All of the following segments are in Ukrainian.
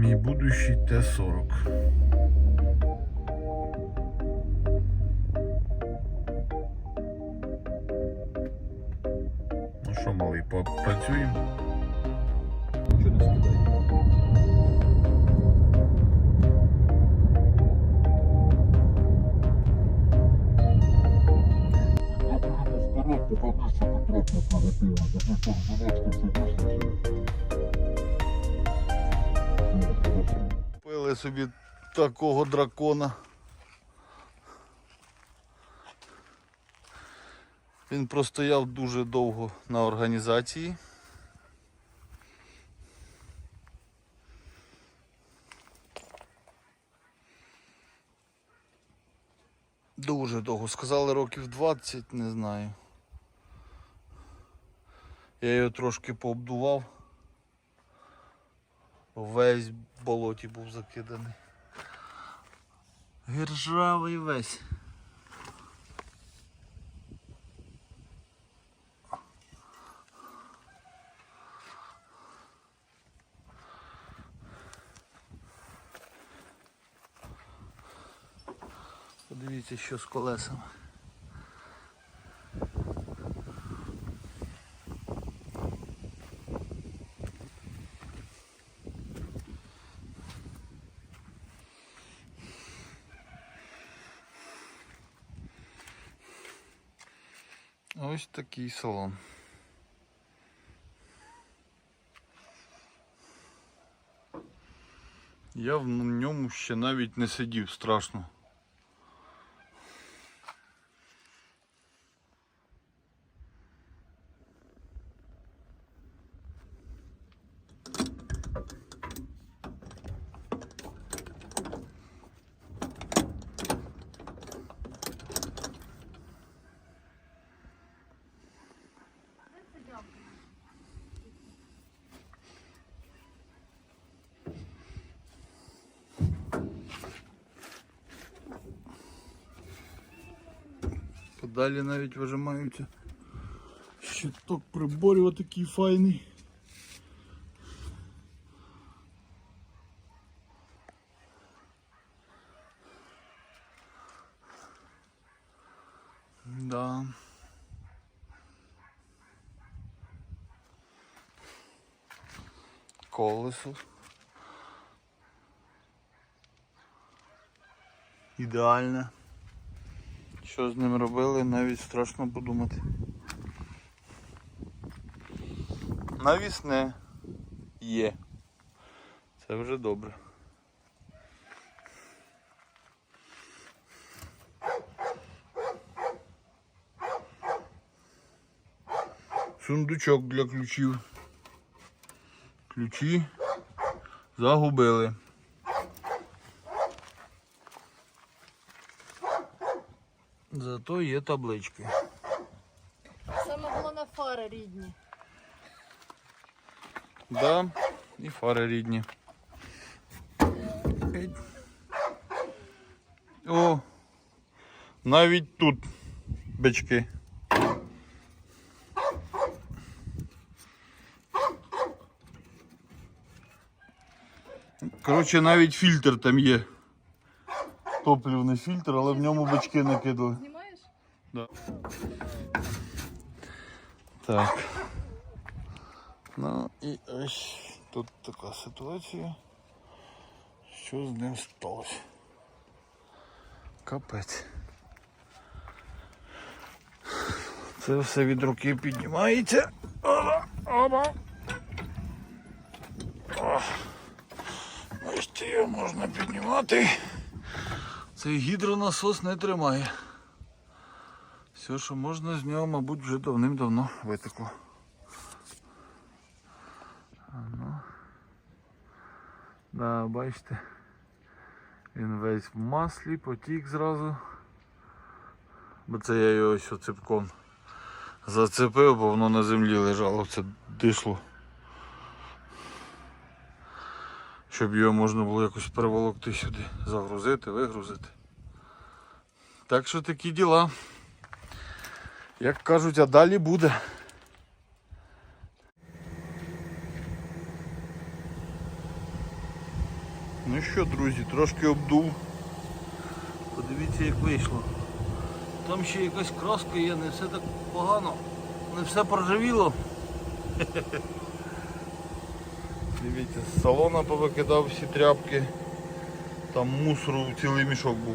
Мій будущий Т-40. Ну що, малий, попрацюємо? Нічого не скидай. Купили собі такого дракона. Він простояв дуже довго на організації. Дуже довго. Сказали років 20, не знаю. Я його трошки пообдував. Весь болоті був закиданий. Гіржавий весь. Подивіться, що з колесами. Ось такий салон. Я в ньому ще навіть не сидів страшно. Подалі навіть вижимаються. Щиток приборів отакий файний. Да. Колесо. Ідеальне. Що з ним робили, навіть страшно подумати. Навісне є. Це вже добре. Сундучок для ключів. Ключі загубили. Зато є таблички. Саме головне фари рідні. Да, і фари рідні. О, навіть тут бички. Коротше, навіть фільтр там є. Топлівний фільтр, але в ньому бички накидали. Знімаєш? Да. Так. Ну і ось тут така ситуація. Що з ним сталося? Капець. Це все від руки піднімається. Оба, оба. Ось його можна піднімати. Цей гідронасос не тримає. Все, що можна з нього, мабуть, вже давним-давно витекло. А ну. Да, бачите. Він весь в маслі, потік зразу. Бо це я його ось оцепком зацепив, бо воно на землі лежало, це дишло. Щоб його можна було якось переволокти сюди, загрузити, вигрузити. Так що такі діла. Як кажуть, а далі буде. Ну що, друзі, трошки обдув. Подивіться, як вийшло. Там ще якась краска є, не все так погано, не все проржавіло. Дивіться, з салона повикидав всі тряпки. Там мусору цілий мішок був.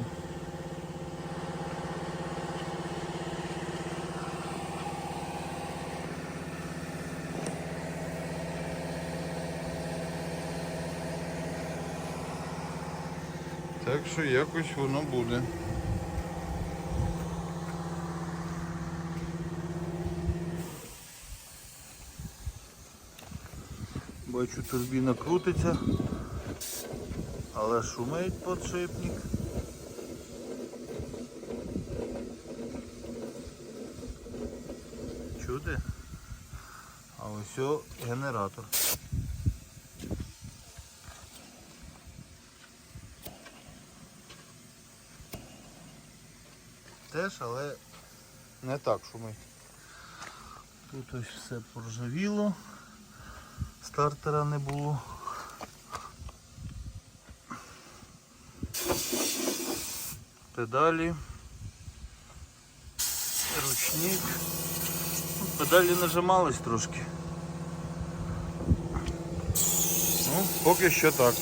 Так що якось воно буде. Бачу, турбіна крутиться, але шумить подшипник. Чути? А ось о генератор. Теж, але не так шумить. Тут ось все поржавіло стартера не було. Педалі. Ручник. Ну, Педалі нажимались трошки. Ну, поки що так.